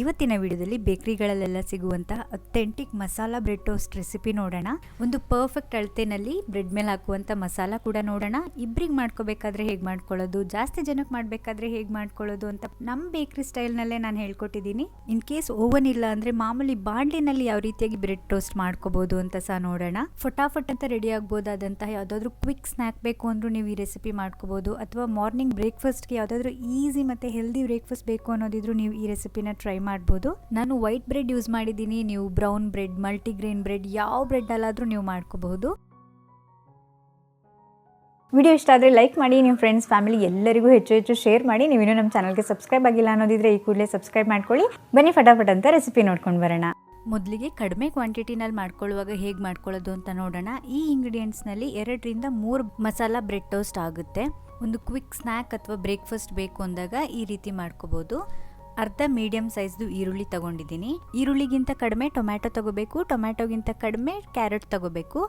ಇವತ್ತಿನ ವಿಡಿಯೋದಲ್ಲಿ ಬೇಕರಿಗಳಲ್ಲೆಲ್ಲ ಸಿಗುವಂತಹ authentic masala bread toast recipe ನೋಡೋಣ. ಒಂದು ಪರ್ಫೆಕ್ಟ್ ಅಳತೆನಲ್ಲಿ ಬ್ರೆಡ್ ಮೇಲೆ ಹಾಕುವಂಥ ಮಸಾಲಾ ಕೂಡ ನೋಡೋಣ. ಇಬ್ರಿಗೆ ಮಾಡ್ಕೋಬೇಕಾದ್ರೆ ಹೇಗೆ ಮಾಡ್ಕೊಳ್ಳೋದು? ಜಾಸ್ತಿ ಜನಕ್ಕೆ ಮಾಡಬೇಕಾದ್ರೆ ಹೇಗೆ ಮಾಡ್ಕೊಳ್ಳೋದು ಅಂತ ನಮ್ಮ ಬೇಕ್ರಿ ಸ್ಟೈಲ್ನಲ್ಲೇ ನಾನು ಹೇಳ್ಕೊಟ್ಟಿದ್ದೀನಿ. ಇನ್ ಕೇಸ್ ಓವನ್ ಇಲ್ಲ ಅಂದರೆ ಮಾಮೂಲಿ ಬಾಂಡ್ಲಿನಲ್ಲಿ ಯಾವ ರೀತಿಯಾಗಿ ಬ್ರೆಡ್ ಟೋಸ್ಟ್ ಮಾಡ್ಕೋಬಹುದು ಅಂತ ಸಹ ನೋಡೋಣ. ಫಟಾಫಟ್ ಅಂತ ರೆಡಿ ಆಗ್ಬೋದಾದಂತಹ ಯಾವುದಾದ್ರೂ ಕ್ವಿಕ್ ಸ್ನ್ಯಾಕ್ ಬೇಕು ಅಂದ್ರೂ ನೀವು ಈ ರೆಸಿಪಿ ಮಾಡ್ಕೋಬಹುದು ಅಥವಾ ಮಾರ್ನಿಂಗ್ ಬ್ರೇಕ್ಫಾಸ್ಟ್ಗೆ ಯಾವುದಾದ್ರೂ ಈಸಿ ಮತ್ತು ಹೆಲ್ದಿ ಬ್ರೇಕ್ಫಾಸ್ಟ್ ಬೇಕು ಅನ್ನೋದಿದ್ರು ನೀವು ಈ ರೆಸಿಪಿನ ಟ್ರೈ ಮಾಡ್ಬೋದು. ನಾನು ವೈಟ್ ಬ್ರೆಡ್ ಯೂಸ್ ಮಾಡಿದ್ದೀನಿ. ನೀವು ಬ್ರೌನ್ ಬ್ರೆಡ್ ಮಲ್ಟಿಗ್ರೇನ್ ಬ್ರೆಡ್ ಯಾವ ಬ್ರೆಡ್ ಅಲ್ಲಾದರೂ ನೀವು ಮಾಡ್ಕೋಬಹುದು. ವಿಡಿಯೋ ಇಷ್ಟ ಆದರೆ ಲೈಕ್ ಮಾಡಿ ನಿಮ್ಮ ಫ್ರೆಂಡ್ಸ್ ಫ್ಯಾಮಿಲಿ ಎಲ್ಲರಿಗೂ ಹೆಚ್ಚು ಹೆಚ್ಚು ಶೇರ್ ಮಾಡಿ. ನೀವು ಇನ್ನೂ ನಮ್ಮ ಚಾನಲ್ಗೆ ಸಬ್ಸ್ಕ್ರೈಬ್ ಆಗಿಲ್ಲ ಅನ್ನೋದಿದ್ರೆ ಈ ಕೂಡಲೇ ಸಬ್ಸ್ಕ್ರೈಬ್ ಮಾಡ್ಕೊಳ್ಳಿ. ಬನ್ನಿ ಫಟಾಫಟ್ ಅಂತ ರೆಸಿಪಿ ನೋಡ್ಕೊಂಡು ಬರೋಣ. ಮೊದಲಿಗೆ ಕಡಿಮೆ ಕ್ವಾಂಟಿಟಿನಲ್ಲಿ ಮಾಡ್ಕೊಳ್ಳುವಾಗ ಹೇಗೆ ಮಾಡ್ಕೊಳ್ಳೋದು ಅಂತ ನೋಡೋಣ. ಈ ಇಂಗ್ರೀಡಿಯೆಂಟ್ಸ್ನಲ್ಲಿ ಎರಡರಿಂದ ಮೂರು ಮಸಾಲ ಬ್ರೆಡ್ ಟೋಸ್ಟ್ ಆಗುತ್ತೆ. ಒಂದು ಕ್ವಿಕ್ ಸ್ನ್ಯಾಕ್ ಅಥವಾ ಬ್ರೇಕ್ಫಾಸ್ಟ್ ಬೇಕು ಅಂದಾಗ ಈ ರೀತಿ ಮಾಡ್ಕೋಬೋದು ಅರ್ಧ ಮೀಡಿಯಂ ಸೈಜ್ದು ಈರುಳ್ಳಿ ತಗೊಂಡಿದ್ದೀನಿ. ಈರುಳ್ಳಿಗಿಂತ ಕಡಿಮೆ ಟೊಮ್ಯಾಟೊ ತಗೋಬೇಕು, ಟೊಮ್ಯಾಟೊಗಿಂತ ಕಡಿಮೆ ಕ್ಯಾರೆಟ್ ತಗೋಬೇಕು.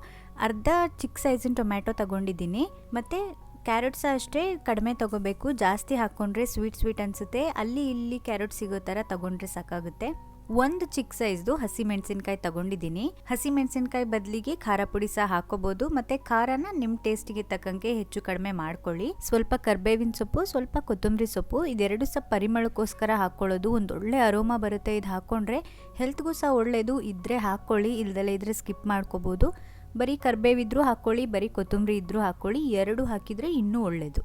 ಅರ್ಧ ಚಿಕ್ಕ ಸೈಜಿನ ಟೊಮ್ಯಾಟೊ ತಗೊಂಡಿದ್ದೀನಿ. ಮತ್ತು ಕ್ಯಾರೆಟ್ಸ್ ಅಷ್ಟೇ ಕಡಿಮೆ ತಗೋಬೇಕು, ಜಾಸ್ತಿ ಹಾಕ್ಕೊಂಡ್ರೆ ಸ್ವೀಟ್ ಸ್ವೀಟ್ ಅನಿಸುತ್ತೆ. ಅಲ್ಲಿ ಇಲ್ಲಿ ಕ್ಯಾರೆಟ್ ಸಿಗೋ ಥರ ತಗೊಂಡ್ರೆ ಸಾಕಾಗುತ್ತೆ. ಒಂದು ಚಿಕ್ಕ ಸೈಜ್ದು ಹಸಿ ಮೆಣಸಿನ್ಕಾಯಿ ತಗೊಂಡಿದ್ದೀನಿ. ಹಸಿ ಮೆಣಸಿನ್ಕಾಯಿ ಬದಲಿಗೆ ಖಾರ ಪುಡಿ ಸಹ ಹಾಕೋಬಹುದು ಮತ್ತೆ ಖಾರನ ನಿಮ್ಮ ಟೇಸ್ಟಿಗೆ ತಕ್ಕಂಗೆ ಹೆಚ್ಚು ಕಡಿಮೆ ಮಾಡ್ಕೊಳ್ಳಿ. ಸ್ವಲ್ಪ ಕರ್ಬೇವಿನ ಸೊಪ್ಪು, ಸ್ವಲ್ಪ ಕೊತ್ತಂಬರಿ ಸೊಪ್ಪು, ಇದೆರಡು ಸಹ ಪರಿಮಳಕ್ಕೋಸ್ಕರ ಹಾಕೊಳ್ಳೋದು ಒಂದು ಒಳ್ಳೆ ಅರೋಮಾ ಬರುತ್ತೆ. ಇದು ಹಾಕೊಂಡ್ರೆ ಹೆಲ್ತ್ಗೂ ಸಹ ಒಳ್ಳೆಯದು ಇದ್ರೆ ಹಾಕೊಳ್ಳಿ, ಇಲ್ದಲೇ ಇದ್ರೆ ಸ್ಕಿಪ್ ಮಾಡ್ಕೋಬಹುದು ಬರೀ ಕರ್ಬೇವಿದ್ರೂ ಹಾಕೊಳ್ಳಿ, ಬರೀ ಕೊತ್ತಂಬರಿ ಇದ್ರೂ ಹಾಕೊಳ್ಳಿ ಎರಡು ಹಾಕಿದ್ರೆ ಇನ್ನೂ ಒಳ್ಳೆಯದು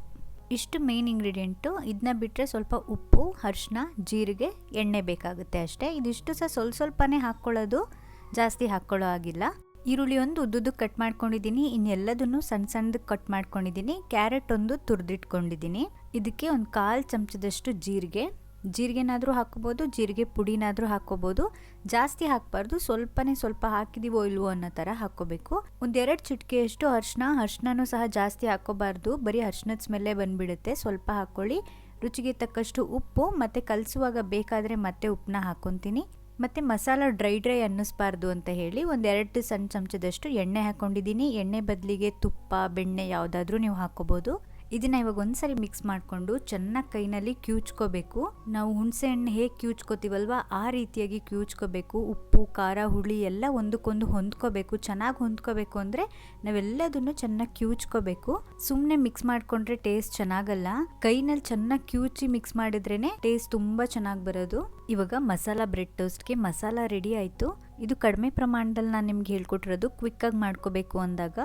ಇಷ್ಟು ಮೇನ್ ಇಂಗ್ರೀಡಿಯೆಂಟು ಇದನ್ನ ಬಿಟ್ಟರೆ ಸ್ವಲ್ಪ ಉಪ್ಪು, ಅರಿಶಿನ, ಜೀರಿಗೆ, ಎಣ್ಣೆ ಬೇಕಾಗುತ್ತೆ ಅಷ್ಟೇ. ಇದಿಷ್ಟು ಸಹ ಸ್ವಲ್ಪ ಸ್ವಲ್ಪನೇ ಹಾಕ್ಕೊಳ್ಳೋದು, ಜಾಸ್ತಿ ಹಾಕ್ಕೊಳ್ಳೋ ಆಗಿಲ್ಲ ಈರುಳ್ಳಿ ಒಂದು ಉದ್ದುದ್ದು ಕಟ್ ಮಾಡ್ಕೊಂಡಿದ್ದೀನಿ. ಇನ್ನೆಲ್ಲದನ್ನು ಸಣ್ಣ ಸಣ್ಣದಕ್ಕೆ ಕಟ್ ಮಾಡ್ಕೊಂಡಿದ್ದೀನಿ. ಕ್ಯಾರೆಟ್ ಒಂದು ತುರಿದಿಟ್ಕೊಂಡಿದ್ದೀನಿ. ಇದಕ್ಕೆ ಒಂದು ಕಾಲು ಚಮಚದಷ್ಟು ಜೀರಿಗೆ. ಜೀರಿಗೆನಾದರೂ ಹಾಕ್ಕೋಬೋದು, ಜೀರಿಗೆ ಪುಡಿನಾದರೂ ಹಾಕ್ಕೋಬೋದು. ಜಾಸ್ತಿ ಹಾಕಬಾರ್ದು, ಸ್ವಲ್ಪನೇ ಸ್ವಲ್ಪ ಹಾಕಿದೀವೋ ಇಲ್ವೋ ಅನ್ನೋ ಥರ ಹಾಕ್ಕೋಬೇಕು. ಒಂದೆರಡು ಚಿಟಿಕೆಯಷ್ಟು ಅರ್ಶಿನ ಅರ್ಶಿನೂ ಸಹ ಜಾಸ್ತಿ ಹಾಕ್ಕೋಬಾರ್ದು. ಬರೀ ಅರ್ಶಿನದ ಸ್ಮೆಲ್ಲೇ ಬಂದುಬಿಡುತ್ತೆ. ಸ್ವಲ್ಪ ಹಾಕ್ಕೊಳ್ಳಿ. ರುಚಿಗೆ ತಕ್ಕಷ್ಟು ಉಪ್ಪು, ಮತ್ತು ಕಲಸುವಾಗ ಬೇಕಾದರೆ ಮತ್ತೆ ಉಪ್ಪನ್ನ ಹಾಕ್ಕೊತೀನಿ. ಮತ್ತು ಮಸಾಲ ಡ್ರೈ ಡ್ರೈ ಅನ್ನಿಸ್ಬಾರ್ದು ಅಂತ ಹೇಳಿ ಒಂದೆರಡು ಸಣ್ಣ ಚಮಚದಷ್ಟು ಎಣ್ಣೆ ಹಾಕ್ಕೊಂಡಿದ್ದೀನಿ. ಎಣ್ಣೆ ಬದಲಿಗೆ ತುಪ್ಪ, ಬೆಣ್ಣೆ ಯಾವುದಾದ್ರೂ ನೀವು ಹಾಕ್ಕೋಬೋದು. ಇದನ್ನ ಇವಾಗ ಒಂದ್ಸರಿ ಮಿಕ್ಸ್ ಮಾಡಿಕೊಂಡು ಚೆನ್ನಾಗಿ ಕೈನಲ್ಲಿ ಕ್ಯೂಚ್ಕೋಬೇಕು. ನಾವು ಹುಣಸೆ ಹಣ್ಣು ಹೇಗೆ ಕ್ಯೂಚ್ಕೋತೀವಲ್ವ, ಆ ರೀತಿಯಾಗಿ ಕ್ಯೂಚ್ಕೋಬೇಕು. ಉಪ್ಪು, ಖಾರ, ಹುಳಿ ಎಲ್ಲ ಒಂದಕ್ಕೊಂದು ಹೊಂದ್ಕೋಬೇಕು. ಚೆನ್ನಾಗಿ ಹೊಂದ್ಕೋಬೇಕು ಅಂದರೆ ನಾವೆಲ್ಲದನ್ನು ಚೆನ್ನಾಗಿ ಕ್ಯೂಚ್ಕೋಬೇಕು. ಸುಮ್ಮನೆ ಮಿಕ್ಸ್ ಮಾಡಿಕೊಂಡ್ರೆ ಟೇಸ್ಟ್ ಚೆನ್ನಾಗಲ್ಲ. ಕೈನಲ್ಲಿ ಚೆನ್ನಾಗಿ ಕ್ಯೂಚಿ ಮಿಕ್ಸ್ ಮಾಡಿದ್ರೇ ಟೇಸ್ಟ್ ತುಂಬ ಚೆನ್ನಾಗಿ ಬರೋದು. ಇವಾಗ ಮಸಾಲ ಬ್ರೆಡ್ ಟೋಸ್ಟ್ಗೆ ಮಸಾಲ ರೆಡಿ ಆಯಿತು. ಇದು ಕಡಿಮೆ ಪ್ರಮಾಣದಲ್ಲಿ ನಾನು ನಿಮ್ಗೆ ಹೇಳ್ಕೊಟ್ಟಿರೋದು. ಕ್ವಿಕ್ಕಾಗಿ ಮಾಡ್ಕೋಬೇಕು ಅಂದಾಗ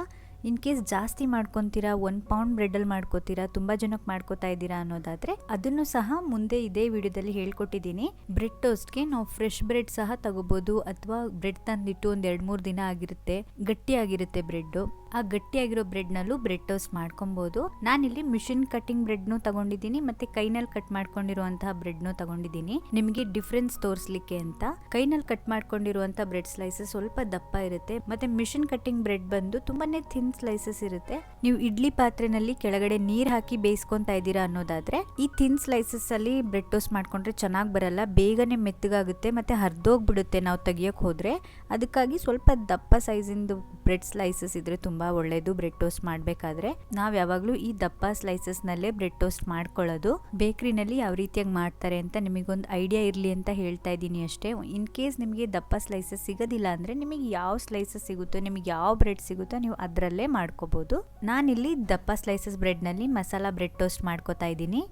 ಇನ್ ಕೇಸ್ ಜಾಸ್ತಿ ಮಾಡ್ಕೊತೀರಾ ಒನ್ ಪೌಂಡ್ ಬ್ರೆಡಲ್ಲಿ ಮಾಡ್ಕೋತೀರಾ, ತುಂಬ ಜನಕ್ಕೆ ಮಾಡ್ಕೋತಾ ಇದ್ದೀರಾ ಅನ್ನೋದಾದರೆ ಅದನ್ನು ಸಹ ಮುಂದೆ ಇದೇ ವಿಡಿಯೋದಲ್ಲಿ ಹೇಳ್ಕೊಟ್ಟಿದ್ದೀನಿ. ಬ್ರೆಡ್ ಟೋಸ್ಟ್ಗೆ ನಾವು ಫ್ರೆಶ್ ಬ್ರೆಡ್ ಸಹ ತಗೋಬೋದು, ಅಥವಾ ಬ್ರೆಡ್ ತಂದಿಟ್ಟು ಒಂದು ಎರಡು ಮೂರು ದಿನ ಆಗಿರುತ್ತೆ ಗಟ್ಟಿಯಾಗಿರುತ್ತೆ ಬ್ರೆಡ್ಡು ಆ ಗಟ್ಟಿಯಾಗಿರೋ ಬ್ರೆಡ್ನಲ್ಲೂ ಬ್ರೆಡ್ ಟೋಸ್ಟ್ ಮಾಡ್ಕೊಬೋದು. ನಾನಿಲ್ಲಿ ಮಿಷಿನ್ ಕಟ್ಟಿಂಗ್ ಬ್ರೆಡ್ನು ತಗೊಂಡಿದ್ದೀನಿ ಮತ್ತೆ ಕೈನಲ್ಲಿ ಕಟ್ ಮಾಡ್ಕೊಂಡಿರುವಂತಹ ಬ್ರೆಡ್ನು ತಗೊಂಡಿದ್ದೀನಿ. ನಿಮಗೆ ಡಿಫ್ರೆನ್ಸ್ ತೋರಿಸ್ಲಿಕ್ಕೆ ಅಂತ. ಕೈನಲ್ಲಿ ಕಟ್ ಮಾಡ್ಕೊಂಡಿರುವಂತಹ ಬ್ರೆಡ್ ಸ್ಲೈಸಸ್ ಸ್ವಲ್ಪ ದಪ್ಪ ಇರುತ್ತೆ. ಮತ್ತೆ ಮಿಷಿನ್ ಕಟ್ಟಿಂಗ್ ಬ್ರೆಡ್ ಬಂದು ತುಂಬಾನೇ ಥಿನ್ ಸ್ಲೈಸಸ್ ಇರುತ್ತೆ. ನೀವು ಇಡ್ಲಿ ಪಾತ್ರೆನಲ್ಲಿ ಕೆಳಗಡೆ ನೀರ್ ಹಾಕಿ ಬೇಯಿಸ್ಕೊಂತ ಇದ್ದೀರಾ ಅನ್ನೋದಾದ್ರೆ, ಈ ಥಿನ್ ಸ್ಲೈಸಸ್ ಅಲ್ಲಿ ಬ್ರೆಡ್ ಟೋಸ್ಟ್ ಮಾಡ್ಕೊಂಡ್ರೆ ಚೆನ್ನಾಗಿ ಬರಲ್ಲ. ಬೇಗನೆ ಮೆತ್ತಗಾಗುತ್ತೆ ಮತ್ತೆ ಹರಿದೋಗ್ಬಿಡುತ್ತೆ ನಾವು ತೆಗಿಯೋಕೆ ಹೋದ್ರೆ. ಅದಕ್ಕಾಗಿ ಸ್ವಲ್ಪ ದಪ್ಪ ಸೈಜಿಂದು ಬ್ರೆಡ್ ಸ್ಲೈಸಸ್ ಇದ್ರೆ ತುಂಬಾ ಒಳ್ಳೇದು ಬ್ರೆಡ್ ಟೋಸ್ಟ್ ಮಾಡಬೇಕಾದ್ರೆ. ನಾವು ಯಾವಾಗಲೂ ಈ ದಪ್ಪ ಸ್ಲೈಸಸ್ನಲ್ಲೇ ಬ್ರೆಡ್ ಟೋಸ್ಟ್ ಮಾಡ್ಕೊಳ್ಳೋದು. ಬೇಕ್ರಿನಲ್ಲಿ ಯಾವ ರೀತಿಯಾಗಿ ಮಾಡ್ತಾರೆ ಅಂತ ನಿಮಗೊಂದು ಐಡಿಯಾ ಇರಲಿ ಅಂತ ಹೇಳ್ತಾ ಇದ್ದೀನಿ ಅಷ್ಟೇ. ಇನ್ ಕೇಸ್ ನಿಮಗೆ ದಪ್ಪ ಸ್ಲೈಸಸ್ ಸಿಗೋದಿಲ್ಲ ಅಂದರೆ ನಿಮಗೆ ಯಾವ ಸ್ಲೈಸಸ್ ಸಿಗುತ್ತೋ, ನಿಮಗೆ ಯಾವ ಬ್ರೆಡ್ ಸಿಗುತ್ತೋ ನೀವು ಅದರಲ್ಲೇ ಮಾಡ್ಕೋಬೋದು. ನಾನಿಲ್ಲಿ ದಪ್ಪ ಸ್ಲೈಸಸ್ ಬ್ರೆಡ್ನಲ್ಲಿ ಮಸಾಲ ಬ್ರೆಡ್ ಟೋಸ್ಟ್ ಮಾಡ್ಕೋತಾ ಇದ್ದೀನಿ.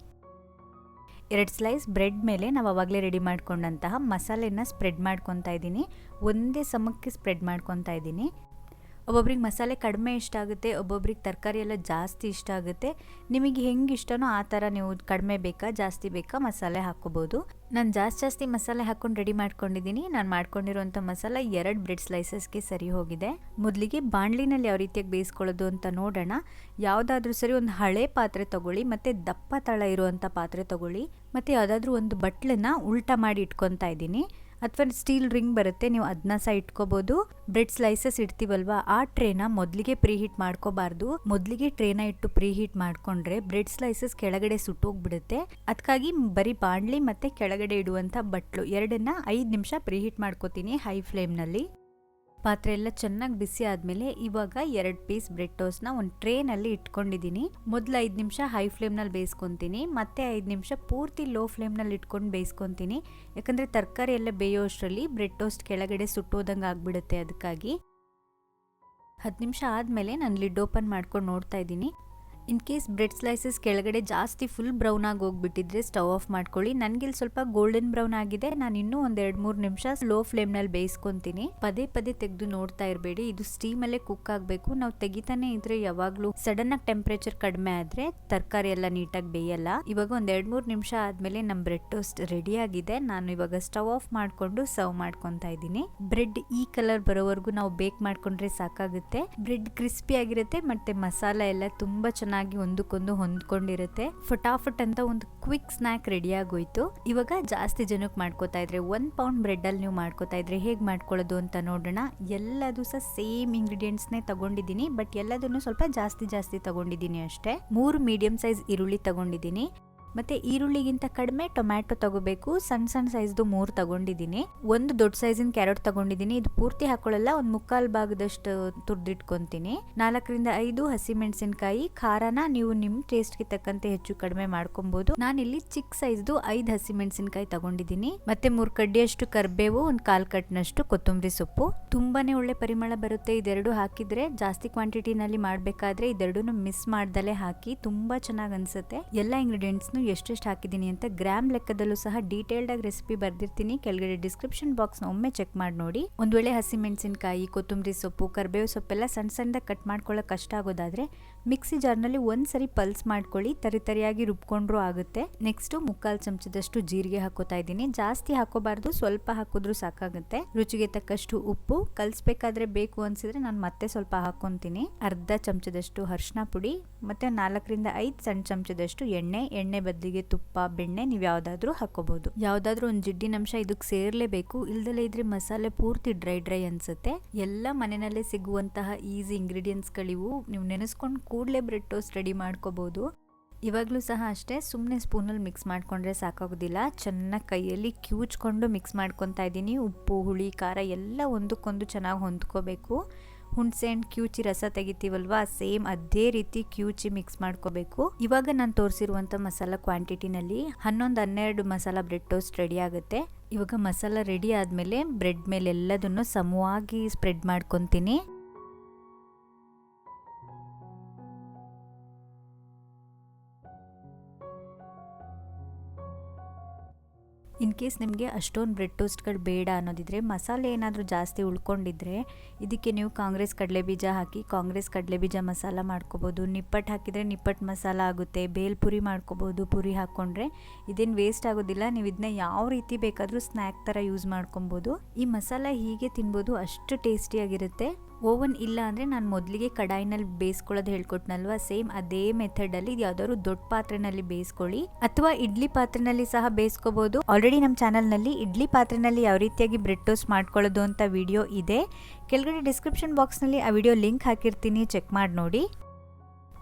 ಎರಡು ಸ್ಲೈಸ್ ಬ್ರೆಡ್ ಮೇಲೆ ನಾವು ಅವಾಗಲೇ ರೆಡಿ ಮಾಡ್ಕೊಂಡಂತಹ ಮಸಾಲೆನ ಸ್ಪ್ರೆಡ್ ಮಾಡ್ಕೊತಾ ಇದ್ದೀನಿ. ಒಂದೇ ಸಮಕ್ಕೆ ಸ್ಪ್ರೆಡ್ ಮಾಡ್ಕೊತಾ ಇದ್ದೀನಿ. ಒಬ್ಬೊಬ್ರಿಗೆ ಮಸಾಲೆ ಕಡಿಮೆ ಇಷ್ಟ ಆಗುತ್ತೆ, ಒಬ್ಬೊಬ್ರಿಗೆ ತರಕಾರಿ ಎಲ್ಲ ಜಾಸ್ತಿ ಇಷ್ಟ ಆಗುತ್ತೆ. ನಿಮಗೆ ಹೆಂಗೆ ಇಷ್ಟನೋ ಆ ಥರ ನೀವು ಕಡಿಮೆ ಬೇಕಾ, ಜಾಸ್ತಿ ಬೇಕಾ ಮಸಾಲೆ ಹಾಕ್ಕೋಬೋದು. ನಾನು ಜಾಸ್ತಿ ಜಾಸ್ತಿ ಮಸಾಲೆ ಹಾಕ್ಕೊಂಡು ರೆಡಿ ಮಾಡ್ಕೊಂಡಿದ್ದೀನಿ. ನಾನು ಮಾಡ್ಕೊಂಡಿರುವಂಥ ಮಸಾಲೆ ಎರಡು ಬ್ರೆಡ್ ಸ್ಲೈಸಸ್ಗೆ ಸರಿ ಹೋಗಿದೆ. ಮೊದಲಿಗೆ ಬಾಣಲಿನಲ್ಲಿ ಯಾವ ರೀತಿಯಾಗಿ ಬೇಯಿಸ್ಕೊಳ್ಳೋದು ಅಂತ ನೋಡೋಣ. ಯಾವುದಾದ್ರೂ ಸರಿ ಒಂದು ಹಳೆ ಪಾತ್ರೆ ತಗೊಳ್ಳಿ, ಮತ್ತು ದಪ್ಪ ತಳ ಇರುವಂಥ ಪಾತ್ರೆ ತಗೊಳ್ಳಿ, ಮತ್ತು ಯಾವುದಾದ್ರೂ ಒಂದು ಬಟ್ಲನ್ನ ಉಲ್ಟಾ ಮಾಡಿ ಇಟ್ಕೊತಾ ಇದ್ದೀನಿ. ಅಥವಾ ಸ್ಟೀಲ್ ರಿಂಗ್ ಬರುತ್ತೆ, ನೀವು ಅದನ್ನ ಸಹ ಇಟ್ಕೋಬಹುದು ಬ್ರೆಡ್ ಸ್ಲೈಸಸ್ ಇಡ್ತೀವಲ್ವಾ, ಆ ಟ್ರೇನ ಮೊದಲಿಗೆ ಪ್ರೀ ಹೀಟ್ ಮಾಡ್ಕೋಬಾರ್ದು. ಮೊದಲಿಗೆ ಟ್ರೇನ ಇಟ್ಟು ಪ್ರೀ ಹೀಟ್ ಮಾಡ್ಕೊಂಡ್ರೆ ಬ್ರೆಡ್ ಸ್ಲೈಸಸ್ ಕೆಳಗಡೆ ಸುಟ್ಟೋಗ್ಬಿಡುತ್ತೆ. ಅದಕ್ಕಾಗಿ ಬರೀ ಬಾಣಲಿ ಮತ್ತೆ ಕೆಳಗಡೆ ಇಡುವಂಥ ಬಟ್ಲು, ಎರಡನ್ನ ಐದು ನಿಮಿಷ ಪ್ರೀ ಹೀಟ್ ಮಾಡ್ಕೋತೀನಿ ಹೈ ಫ್ಲೇಮ್ನಲ್ಲಿ. ಪಾತ್ರೆ ಎಲ್ಲ ಚೆನ್ನಾಗಿ ಬಿಸಿ ಆದಮೇಲೆ ಇವಾಗ ಎರಡು ಪೀಸ್ ಬ್ರೆಡ್ ಟೋಸ್ಟ್ನ ಒಂದು ಟ್ರೇನಲ್ಲಿ ಇಟ್ಕೊಂಡಿದ್ದೀನಿ ಮೊದಲು ಐದು ನಿಮಿಷ ಹೈ ಫ್ಲೇಮ್ನಲ್ಲಿ ಬೇಯಿಸ್ಕೊತೀನಿ. ಮತ್ತೆ ಐದು ನಿಮಿಷ ಪೂರ್ತಿ ಲೋ ಫ್ಲೇಮ್ನಲ್ಲಿ ಇಟ್ಕೊಂಡು ಬೇಯಿಸ್ಕೊತೀನಿ. ಯಾಕಂದರೆ ತರಕಾರಿ ಎಲ್ಲ ಬೇಯೋ ಅಷ್ಟರಲ್ಲಿ ಬ್ರೆಡ್ ಟೋಸ್ಟ್ ಕೆಳಗಡೆ ಸುಟ್ಟೋದಂಗೆ ಆಗಿಬಿಡುತ್ತೆ ಅದಕ್ಕಾಗಿ ಹತ್ತು ನಿಮಿಷ ಆದಮೇಲೆ ನಾನು ಲಿಡ್ ಓಪನ್ ಮಾಡ್ಕೊಂಡು ನೋಡ್ತಾ ಇದ್ದೀನಿ. ಇನ್ ಕೇಸ್ ಬ್ರೆಡ್ ಸ್ಲೈಸಸ್ ಕೆಳಗಡೆ ಜಾಸ್ತಿ ಫುಲ್ ಬ್ರೌನ್ ಆಗಿ ಹೋಗ್ಬಿಟ್ಟಿದ್ರೆ ಸ್ಟವ್ ಆಫ್ ಮಾಡ್ಕೊಳ್ಳಿ. ನನಗಿಲ್ಲಿ ಸ್ವಲ್ಪ ಗೋಲ್ಡನ್ ಬ್ರೌನ್ ಆಗಿದೆ. ನಾನು ಇನ್ನೂ ಒಂದೆರಡು ಮೂರು ನಿಮಿಷ ಲೋ ಫ್ಲೇಮ್ನಲ್ಲಿ ಬೇಯಿಸ್ಕೊಂತೀನಿ. ಪದೇ ಪದೇ ತೆಗೆದು ನೋಡ್ತಾ ಇರಬೇಡಿ. ಇದು ಸ್ಟೀಮಲ್ಲೇ ಕುಕ್ ಆಗಬೇಕು. ನಾವು ತೆಗಿತಾನೆ ಇದ್ರೆ ಯಾವಾಗಲೂ ಸಡನ್ ಆಗಿ ಟೆಂಪ್ರೇಚರ್ ಕಡಿಮೆ ಆದರೆ ತರಕಾರಿ ಎಲ್ಲ ನೀಟಾಗಿ ಬೇಯಲ್ಲ. ಇವಾಗ ಒಂದ್ ಎರಡು ಮೂರು ನಿಮಿಷ ಆದಮೇಲೆ ನಮ್ಮ ಬ್ರೆಡ್ ಟೋಸ್ಟ್ ರೆಡಿ ಆಗಿದೆ. ನಾನು ಇವಾಗ ಸ್ಟವ್ ಆಫ್ ಮಾಡಿಕೊಂಡು ಸರ್ವ್ ಮಾಡ್ಕೊತಾ ಇದ್ದೀನಿ. ಬ್ರೆಡ್ ಈ ಕಲರ್ ಬರೋವರೆಗೂ ನಾವು ಬೇಕ್ ಮಾಡ್ಕೊಂಡ್ರೆ ಸಾಕಾಗುತ್ತೆ. ಬ್ರೆಡ್ ಕ್ರಿಸ್ಪಿ ಆಗಿರುತ್ತೆ, ಮತ್ತೆ ಮಸಾಲ ಎಲ್ಲ ತುಂಬಾ ಚೆನ್ನಾಗಿ ಒಂದಕ್ಕೊಂದು ಹೊಂದ್ಕೊಂಡಿರುತ್ತೆ. ಫಟಾಫಟ್ ಅಂತ ಒಂದು ಕ್ವಿಕ್ ಸ್ನ್ಯಾಕ್ ರೆಡಿ ಆಗೋಯ್ತು. ಇವಾಗ ಜಾಸ್ತಿ ಜನಕ್ಕೆ ಮಾಡ್ಕೋತಾ ಇದ್ರೆ ಒನ್ ಪೌಂಡ್ ಬ್ರೆಡ್ ಅಲ್ಲಿ ನೀವು ಮಾಡ್ಕೋತಾ ಇದ್ರೆ ಹೇಗೆ ಮಾಡ್ಕೊಳ್ಳೋದು ಅಂತ ನೋಡೋಣ. ಎಲ್ಲದೂ ಸಹ ಸೇಮ್ ಇಂಗ್ರೀಡಿಯೆಂಟ್ಸ್ನೇ ತಗೊಂಡಿದ್ದೀನಿ ಬಟ್ ಎಲ್ಲದನ್ನು ಸ್ವಲ್ಪ ಜಾಸ್ತಿ ಜಾಸ್ತಿ ತಗೊಂಡಿದ್ದೀನಿ ಅಷ್ಟೇ. ಮೂರು ಮೀಡಿಯಂ ಸೈಜ್ ಈರುಳ್ಳಿ ತಗೊಂಡಿದ್ದೀನಿ. ಮತ್ತೆ ಈರುಳ್ಳಿಗಿಂತ ಕಡಿಮೆ ಟೊಮ್ಯಾಟೊ ತಗೋಬೇಕು. ಸಣ್ಣ ಸಣ್ಣ ಸೈಜ್ದು ಮೂರು ತಗೊಂಡಿದ್ದೀನಿ. ಒಂದು ದೊಡ್ಡ ಸೈಜಿನ ಕ್ಯಾರೆಟ್ ತಗೊಂಡಿದ್ದೀನಿ. ಇದು ಪೂರ್ತಿ ಹಾಕೊಳ್ಳಲ್ಲ, ಒಂದು ಮುಕ್ಕಾಲು ಭಾಗದಷ್ಟು ತುರ್ದಿಟ್ಕೊಂತೀನಿ. ನಾಲ್ಕರಿಂದ ಐದು ಹಸಿಮೆಣಸಿನಕಾಯಿ, ಖಾರನ ನೀವು ನಿಮ್ಮ ಟೇಸ್ಟ್ಗೆ ತಕ್ಕಂತೆ ಹೆಚ್ಚು ಕಡಿಮೆ ಮಾಡ್ಕೊಬಹುದು ನಾನಿಲ್ಲಿ ಚಿಕ್ಕ ಸೈಜ್ದು ಐದು ಹಸಿಮೆಣಸಿನಕಾಯಿ ತಗೊಂಡಿದ್ದೀನಿ. ಮತ್ತೆ ಮೂರು ಕಡ್ಡಿಯಷ್ಟು ಕರ್ಬೇವು, ಒಂದು ಕಾಲ್ ಕಟ್ನಷ್ಟು ಕೊತ್ತಂಬರಿ ಸೊಪ್ಪು. ತುಂಬಾನೇ ಒಳ್ಳೆ ಪರಿಮಳ ಬರುತ್ತೆ. ಇದೆರಡು ಹಾಕಿದ್ರೆ ಜಾಸ್ತಿ ಕ್ವಾಂಟಿಟಿನಲ್ಲಿ ಮಾಡಬೇಕಾದ್ರೆ ಇದೆರಡನ್ನು ಮಿಸ್ ಮಾಡ್ದಲೇ ಹಾಕಿ ತುಂಬಾ ಚೆನ್ನಾಗಿ ಅನ್ಸುತ್ತೆ. ಎಲ್ಲ ಇಂಗ್ರೀಡಿಯೆಂಟ್ಸ್ನು ಎಷ್ಟೆಷ್ಟು ಹಾಕಿದ್ದೀನಿ ಅಂತ ಗ್ರಾಮ್ ಲೆಕ್ಕದಲ್ಲೂ ಸಹ ಡೀಟೇಲ್ಡ್ ಆಗಿ ರೆಸಿಪಿ ಬರ್ದಿರ್ತೀನಿ. ಕೆಳಗಡೆ ಡಿಸ್ಕ್ರಿಪ್ಷನ್ ಬಾಕ್ಸ್ ಒಮ್ಮೆ ಚೆಕ್ ಮಾಡಿ ನೋಡಿ. ಒಂದು ವೇಳೆ ಹಸಿಮೆಣಸಿನಕಾಯಿ ಕೊತ್ತಂಬರಿ ಸೊಪ್ಪು, ಕರ್ಬೇವು ಸೊಪ್ಪೆಲ್ಲ ಸಣ್ಣ ಸಣ್ಣದಾಗಿ ಕಟ್ ಮಾಡ್ಕೊಳ್ಳೋಕೆ ಕಷ್ಟ ಆಗೋದಾದ್ರೆ ಮಿಕ್ಸಿ ಜಾರ್ನಲ್ಲಿ ಒಂದ್ಸರಿ ಪಲ್ಸ್ ಮಾಡ್ಕೊಳ್ಳಿ, ತರಿ ತರಿಯಾಗಿ ರುಬ್ಕೊಂಡ್ರೂ ಆಗುತ್ತೆ. ನೆಕ್ಸ್ಟು ಮುಕ್ಕಾಲು ಚಮಚದಷ್ಟು ಜೀರಿಗೆ ಹಾಕೋತಾ ಇದ್ದೀನಿ. ಜಾಸ್ತಿ ಹಾಕೋಬಾರ್ದು, ಸ್ವಲ್ಪ ಹಾಕಿದ್ರು ಸಾಕಾಗುತ್ತೆ. ರುಚಿಗೆ ತಕ್ಕಷ್ಟು ಉಪ್ಪು. ಕಲಿಸ್ಬೇಕಾದ್ರೆ ಬೇಕು ಅನ್ಸಿದ್ರೆ ನಾನು ಮತ್ತೆ ಸ್ವಲ್ಪ ಹಾಕೊತೀನಿ. ಅರ್ಧ ಚಮಚದಷ್ಟು ಅರ್ಶಿನ ಪುಡಿ, ಮತ್ತೆ ನಾಲ್ಕರಿಂದ ಐದು ಸಣ್ಣ ಚಮಚದಷ್ಟು ಎಣ್ಣೆ. ಎಣ್ಣೆ ಬದಲಿಗೆ ತುಪ್ಪ, ಬೆಣ್ಣೆ ನೀವು ಯಾವುದಾದ್ರೂ ಹಾಕೋಬಹುದು ಯಾವುದಾದ್ರೂ ಒಂದು ಜಿಡ್ಡಿನಂಶ ಇದಕ್ಕೆ ಸೇರ್ಲೇಬೇಕು. ಇಲ್ದಲೇ ಇದ್ರೆ ಮಸಾಲೆ ಪೂರ್ತಿ ಡ್ರೈ ಡ್ರೈ ಅನ್ಸುತ್ತೆ. ಎಲ್ಲ ಮನೆಯಲ್ಲೇ ಸಿಗುವಂತಹ ಈಸಿ ಇಂಗ್ರೀಡಿಯೆಂಟ್ಸ್ಗಳಿವು ನೀವು ನೆನೆಸ್ಕೊಂಡು ಕೂಡಲೇ ಬ್ರೆಡ್ ಟೋಸ್ಟ್ ರೆಡಿ ಮಾಡ್ಕೋಬೋದು. ಇವಾಗಲೂ ಸಹ ಅಷ್ಟೇ ಸುಮ್ಮನೆ ಸ್ಪೂನಲ್ಲಿ ಮಿಕ್ಸ್ ಮಾಡ್ಕೊಂಡ್ರೆ ಸಾಕಾಗೋದಿಲ್ಲ. ಚೆನ್ನಾಗಿ ಕೈಯಲ್ಲಿ ಕ್ಯೂಚ್ಕೊಂಡು ಮಿಕ್ಸ್ ಮಾಡ್ಕೊತಾ ಇದ್ದೀನಿ. ಉಪ್ಪು, ಹುಳಿ, ಖಾರ ಎಲ್ಲ ಒಂದಕ್ಕೊಂದು ಚೆನ್ನಾಗಿ ಹೊಂದ್ಕೋಬೇಕು. ಹುಣಸೆ ಹಣ್ಣು ಕ್ಯೂಚಿ ರಸ ತೆಗಿತೀವಲ್ವಾ, ಸೇಮ್ ಅದೇ ರೀತಿ ಕ್ಯೂಚಿ ಮಿಕ್ಸ್ ಮಾಡ್ಕೋಬೇಕು. ಇವಾಗ ನಾನು ತೋರಿಸಿರುವಂಥ ಮಸಾಲ ಕ್ವಾಂಟಿಟಿನಲ್ಲಿ ಹನ್ನೊಂದು ಹನ್ನೆರಡು ಮಸಾಲ ಬ್ರೆಡ್ ಟೋಸ್ಟ್ ರೆಡಿ ಆಗುತ್ತೆ. ಇವಾಗ ಮಸಾಲ ರೆಡಿ ಆದಮೇಲೆ ಬ್ರೆಡ್ ಮೇಲೆ ಎಲ್ಲದನ್ನು ಸಮವಾಗಿ ಸ್ಪ್ರೆಡ್ ಮಾಡ್ಕೊತೀನಿ. ಇನ್ ಕೇಸ್ ನಿಮಗೆ ಅಷ್ಟೊಂದು ಬ್ರೆಡ್ ಟೋಸ್ಟ್ಗಳು ಬೇಡ ಅನ್ನೋದಿದ್ರೆ, ಮಸಾಲೆ ಏನಾದರೂ ಜಾಸ್ತಿ ಉಳ್ಕೊಂಡಿದ್ರೆ, ಇದಕ್ಕೆ ನೀವು ಕಾಂಗ್ರೆಸ್ ಕಡಲೆ ಬೀಜ ಹಾಕಿ, ಕಾಂಗ್ರೆಸ್ ಕಡಲೆ ಬೀಜ ಮಸಾಲ ಮಾಡ್ಕೋಬೋದು. ನಿಪ್ಪಟ್ಟು ಹಾಕಿದರೆ ನಿಪ್ಪಟ್ಟು ಮಸಾಲ ಆಗುತ್ತೆ. ಬೇಲ್ ಪುರಿ ಮಾಡ್ಕೋಬೋದು, ಪುರಿ ಹಾಕ್ಕೊಂಡ್ರೆ ಇದೇನು ವೇಸ್ಟ್ ಆಗೋದಿಲ್ಲ. ನೀವು ಇದನ್ನ ಯಾವ ರೀತಿ ಬೇಕಾದರೂ ಸ್ನ್ಯಾಕ್ ಥರ ಯೂಸ್ ಮಾಡ್ಕೊಬೋದು. ಈ ಮಸಾಲ ಹೀಗೆ ತಿನ್ಬೋದು ಅಷ್ಟು ಟೇಸ್ಟಿಯಾಗಿರುತ್ತೆ ಓವನ್ ಇಲ್ಲ ಅಂದರೆ ನಾನು ಮೊದಲಿಗೆ ಕಡಾಯಿನಲ್ಲಿ ಬೇಯಿಸ್ಕೊಳ್ಳೋದು ಹೇಳ್ಕೊಟ್ನಲ್ವ? ಸೇಮ್ ಅದೇ ಮೆಥಡಲ್ಲಿ ಇದು ಯಾವ್ದಾದ್ರು ದೊಡ್ಡ ಪಾತ್ರೆನಲ್ಲಿ ಬೇಯಿಸ್ಕೊಳ್ಳಿ. ಅಥವಾ ಇಡ್ಲಿ ಪಾತ್ರೆನಲ್ಲಿ ಸಹ ಬೇಯಿಸ್ಕೋಬಹುದು ಆಲ್ರೆಡಿ ನಮ್ಮ ಚಾನಲ್ನಲ್ಲಿ ಇಡ್ಲಿ ಪಾತ್ರೆನಲ್ಲಿ ಯಾವ ರೀತಿಯಾಗಿ ಬ್ರೆಡ್ ಟೋಸ್ಟ್ ಮಾಡ್ಕೊಳ್ಳೋದು ಅಂತ ವಿಡಿಯೋ ಇದೆ. ಕೆಳಗಡೆ ಡಿಸ್ಕ್ರಿಪ್ಷನ್ ಬಾಕ್ಸ್ನಲ್ಲಿ ಆ ವಿಡಿಯೋ ಲಿಂಕ್ ಹಾಕಿರ್ತೀನಿ. ಚೆಕ್ ಮಾಡಿ ನೋಡಿ.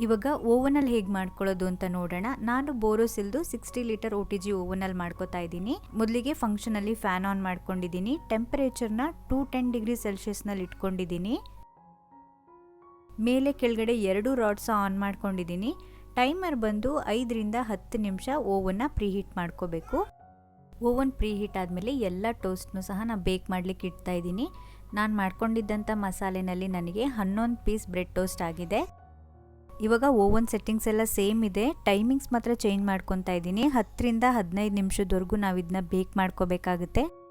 ಇವಾಗ ಓವನಲ್ಲಿ ಹೇಗೆ ಮಾಡ್ಕೊಳ್ಳೋದು ಅಂತ ನೋಡೋಣ. ನಾನು ಬೋರೋಸಿಲ್ದು sixty litre O T G ಓವನಲ್ಲಿ ಮಾಡ್ಕೋತಾ ಇದ್ದೀನಿ. ಮೊದಲಿಗೆ ಫಂಕ್ಷನಲ್ಲಿ ಫ್ಯಾನ್ ಆನ್ ಮಾಡ್ಕೊಂಡಿದ್ದೀನಿ. ಟೆಂಪರೇಚರ್ನ ಟೂ ಟೆನ್ ಡಿಗ್ರಿ ಸೆಲ್ಸಿಯಸ್ನಲ್ಲಿ ಇಟ್ಕೊಂಡಿದ್ದೀನಿ. ಮೇಲೆ ಕೆಳಗಡೆ ಎರಡು ರಾಡ್ಸ ಆನ್ ಮಾಡ್ಕೊಂಡಿದ್ದೀನಿ. ಟೈಮರ್ ಬಂದು ಐದರಿಂದ ಹತ್ತು ನಿಮಿಷ ಓವನ್ನ ಪ್ರೀಹೀಟ್ ಮಾಡ್ಕೋಬೇಕು. ಓವನ್ ಪ್ರೀಹೀಟ್ ಆದಮೇಲೆ ಎಲ್ಲ ಟೋಸ್ಟ್ನು ಸಹ ನಾನು ಬೇಕ್ ಮಾಡಲಿಕ್ಕೆ ಇಡ್ತಾ ಇದ್ದೀನಿ. ನಾನು ಮಾಡ್ಕೊಂಡಿದ್ದಂಥ ಮಸಾಲೆನಲ್ಲಿ ನನಗೆ ಹನ್ನೊಂದು ಪೀಸ್ ಬ್ರೆಡ್ ಟೋಸ್ಟ್ ಆಗಿದೆ. ಇವಾಗ ಓವನ್ ಸೆಟ್ಟಿಂಗ್ಸ್ ಎಲ್ಲ ಸೇಮ್ ಇದೆ. ಟೈಮಿಂಗ್ಸ್ ಮಾತ್ರ ಚೇಂಜ್ ಮಾಡ್ಕೊತಾ ಇದ್ದೀನಿ. ಹತ್ತರಿಂದ ಹದಿನೈದು ನಿಮಿಷದವರೆಗೂ ನಾವು ಇದನ್ನ ಬೇಕ್ ಮಾಡ್ಕೋಬೇಕಾಗುತ್ತೆ.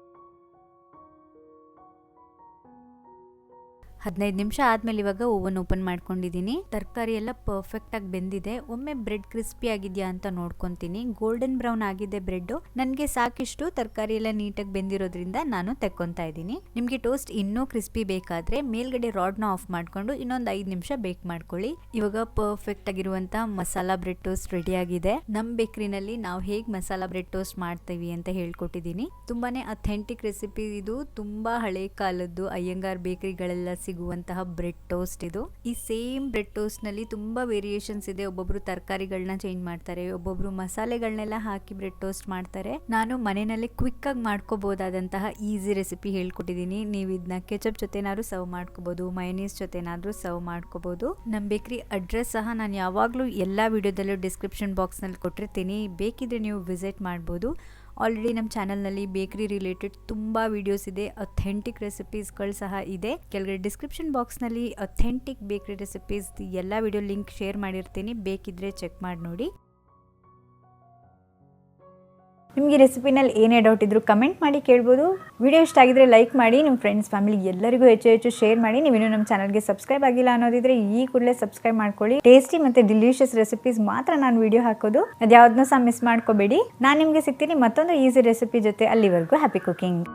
ಹದಿನೈದು ನಿಮಿಷ ಆದಮೇಲೆ ಇವಾಗ ಓವನ್ ಓಪನ್ ಮಾಡ್ಕೊಂಡಿದ್ದೀನಿ. ತರಕಾರಿ ಎಲ್ಲ ಪರ್ಫೆಕ್ಟಾಗಿ ಬೆಂದಿದೆ. ಒಮ್ಮೆ ಬ್ರೆಡ್ ಕ್ರಿಸ್ಪಿ ಆಗಿದೆಯಾ ಅಂತ ನೋಡ್ಕೊತೀನಿ. ಗೋಲ್ಡನ್ ಬ್ರೌನ್ ಆಗಿದೆ ಬ್ರೆಡ್ಡು ನನಗೆ ಸಾಕಿಷ್ಟು ತರಕಾರಿ ಎಲ್ಲ ನೀಟಾಗಿ ಬೆಂದಿರೋದ್ರಿಂದ ನಾನು ತೆಕ್ಕೊತಾ ಇದ್ದೀನಿ. ನಿಮಗೆ ಟೋಸ್ಟ್ ಇನ್ನೂ ಕ್ರಿಸ್ಪಿ ಬೇಕಾದರೆ ಮೇಲ್ಗಡೆ ರಾಡ್ನ ಆಫ್ ಮಾಡಿಕೊಂಡು ಇನ್ನೊಂದು ಐದು ನಿಮಿಷ ಬೇಕ್ ಮಾಡ್ಕೊಳ್ಳಿ. ಇವಾಗ ಪರ್ಫೆಕ್ಟ್ ಆಗಿರುವಂಥ ಮಸಾಲ ಬ್ರೆಡ್ ಟೋಸ್ಟ್ ರೆಡಿ ಆಗಿದೆ. ನಮ್ಮ ಬೇಕ್ರಿನಲ್ಲಿ ನಾವು ಹೇಗೆ ಮಸಾಲ ಬ್ರೆಡ್ ಟೋಸ್ಟ್ ಮಾಡ್ತೀವಿ ಅಂತ ಹೇಳ್ಕೊಟ್ಟಿದ್ದೀನಿ. ತುಂಬಾನೇ ಅಥೆಂಟಿಕ್ ರೆಸಿಪಿ ಇದು. ತುಂಬಾ ಹಳೆ ಕಾಲದ್ದು ಅಯ್ಯಂಗಾರ್ ಬೇಕರಿಗಳೆಲ್ಲ ಸಿಗುವಂತಹ ಬ್ರೆಡ್ ಟೋಸ್ಟ್ ಇದು. ಈ ಸೇಮ್ ಬ್ರೆಡ್ ಟೋಸ್ಟ್ನಲ್ಲಿ ತುಂಬಾ ವೇರಿಯೇಷನ್ಸ್ ಇದೆ. ಒಬ್ಬೊಬ್ರು ತರಕಾರಿಗಳನ್ನ ಚೇಂಜ್ ಮಾಡ್ತಾರೆ, ಒಬ್ಬೊಬ್ರು ಮಸಾಲೆಗಳನ್ನೆಲ್ಲ ಹಾಕಿ ಬ್ರೆಡ್ ಟೋಸ್ಟ್ ಮಾಡ್ತಾರೆ. ನಾನು ಮನೆಯಲ್ಲಿ ಕ್ವಿಕ್ ಆಗಿ ಮಾಡ್ಕೋಬಹುದಾದಂತಹ ಈಸಿ ರೆಸಿಪಿ ಹೇಳ್ಕೊಟ್ಟಿದ್ದೀನಿ. ನೀವು ಇದನ್ನ ಕೆಚಪ್ ಜೊತೆನಾದ್ರೂ ಸರ್ವ್ ಮಾಡ್ಕೋಬಹುದು ಮೈನೀಸ್ ಜೊತೆನಾದ್ರೂ ಸರ್ವ್ ಮಾಡ್ಕೋಬಹುದು ನಮ್ ಬೇಕ್ರಿ ಅಡ್ರೆಸ್ ಸಹ ನಾನು ಯಾವಾಗಲೂ ಎಲ್ಲ ವಿಡಿಯೋದಲ್ಲೂ ಡಿಸ್ಕ್ರಿಪ್ಷನ್ ಬಾಕ್ಸ್ನಲ್ಲಿ ಕೊಟ್ಟಿರ್ತೀನಿ. ಬೇಕಿದ್ರೆ ನೀವು ವಿಸಿಟ್ ಮಾಡ್ಬೋದು. ಆಲ್ರೆಡಿ ನಮ್ಮ ಚಾನಲ್ನಲ್ಲಿ ಬೇಕರಿ ರಿಲೇಟೆಡ್ ತುಂಬ ವಿಡಿಯೋಸ್ ಇದೆ. ಅಥೆಂಟಿಕ್ ರೆಸಿಪೀಸ್ಗಳು ಸಹ ಇದೆ. ಕೆಳಗಡೆ ಡಿಸ್ಕ್ರಿಪ್ಷನ್ ಬಾಕ್ಸ್ನಲ್ಲಿ ಅಥೆಂಟಿಕ್ ಬೇಕರಿ ರೆಸಿಪೀಸ್ ಎಲ್ಲ ವಿಡಿಯೋ ಲಿಂಕ್ ಶೇರ್ ಮಾಡಿರ್ತೀನಿ. ಬೇಕಿದ್ರೆ ಚೆಕ್ ಮಾಡಿ ನೋಡಿ. ನಿಮಗೆ ರೆಸಿಪಿನಲ್ಲಿ ಏನೇ ಡೌಟ್ ಇದ್ರು ಕಮೆಂಟ್ ಮಾಡಿ ಕೇಳ್ಬೋದು. ವಿಡಿಯೋ ಇಷ್ಟ ಆಗಿದ್ರೆ ಲೈಕ್ ಮಾಡಿ ನಿಮ್ಮ ಫ್ರೆಂಡ್ಸ್ ಫ್ಯಾಮಿಲಿ ಎಲ್ಲರಿಗೂ ಹೆಚ್ಚು ಹೆಚ್ಚು ಶೇರ್ ಮಾಡಿ. ನೀವಿನ್ನೂ ನಮ್ಮ ಚಾನಲ್ಗೆ ಸಬ್ಸ್ಕ್ರೈಬ್ ಆಗಿಲ್ಲ ಅನ್ನೋದಿದ್ರೆ ಈ ಕೂಡಲೇ ಸಬ್ಸ್ಕ್ರೈಬ್ ಮಾಡ್ಕೊಳ್ಳಿ. ಟೇಸ್ಟಿ ಮತ್ತು ಡಿಲಿಷಿಯಸ್ ರೆಸಿಪೀಸ್ ಮಾತ್ರ ನಾನು ವಿಡಿಯೋ ಹಾಕೋದು. ಅದ್ಯಾವ್ದನ್ನೂ ಸಹ ಮಿಸ್ ಮಾಡ್ಕೋಬೇಡಿ. ನಾನು ನಿಮಗೆ ಸಿಗ್ತೀನಿ ಮತ್ತೊಂದು ಈಸಿ ರೆಸಿಪಿ ಜೊತೆ ಅಲ್ಲಿವರೆಗೂ ಹ್ಯಾಪಿ ಕುಕಿಂಗ್